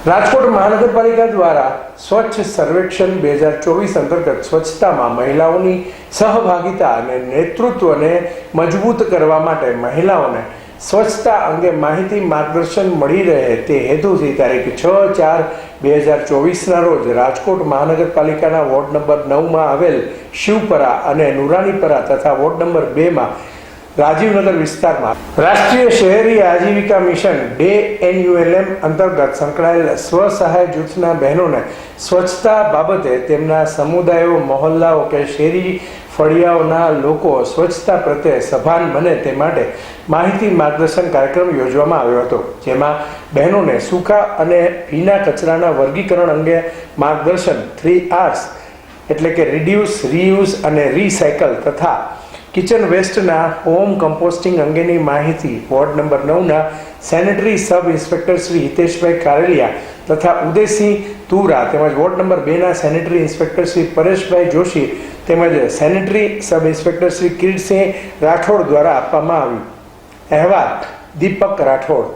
રાજકોટ મહાનગરપાલિકા દ્વારા સ્વચ્છ સર્વેક્ષણ બે હજાર ચોવીસ અંતર્ગત સ્વચ્છતામાં મહિલાઓની સહભાગિતા અને નેતૃત્વને મજબૂત કરવા માટે મહિલાઓને સ્વચ્છતા અંગે માહિતી માર્ગદર્શન મળી રહે તે હેતુથી તારીખ છ ચાર બે હજાર ચોવીસના રોજ રાજકોટ મહાનગરપાલિકાના વોર્ડ નંબર નવમાં આવેલ શિવપરા અને નુરાણીપરા તથા વોર્ડ નંબર બેમાં રાજીવનગર વિસ્તારમાં રાષ્ટ્રીય શહેરી આજીવિકા મિશન ડે એનયુએલએમ અંતર્ગત સંકળાયેલ સ્વસહાય જૂથના બહેનોને સ્વચ્છતા બાબતે તેમના સમુદાયો, મહોલ્લાઓ કે શેરી ફળિયાઓના લોકો સ્વચ્છતા પ્રત્યે સભાન બને તે માટે માહિતી માર્ગદર્શન કાર્યક્રમ યોજવામાં આવ્યો હતો, જેમાં બહેનોને સૂકા અને ભીના કચરાના વર્ગીકરણ અંગે માર્ગદર્શન થ્રી આર્સ એટલે કે રિડ્યુસ રીયુઝ અને રિસાયકલ તથા કિચન વેસ્ટના હોમ કમ્પોસ્ટિંગ અંગેની માહિતી ward number નવના sanitary sub inspector Shri Hiteshbhai Kareliya તથા ઉદયસિંહ તુરા તેમજ વોર્ડ નંબર બેના સેનેટરી ઇન્સ્પેક્ટર શ્રી પરેશભાઈ જોશી તેમજ sanitary sub inspector Shri Kiritsinh Rathod દ્વારા આપવામાં આવ્યું અહેવાલ દીપક રાઠોડ.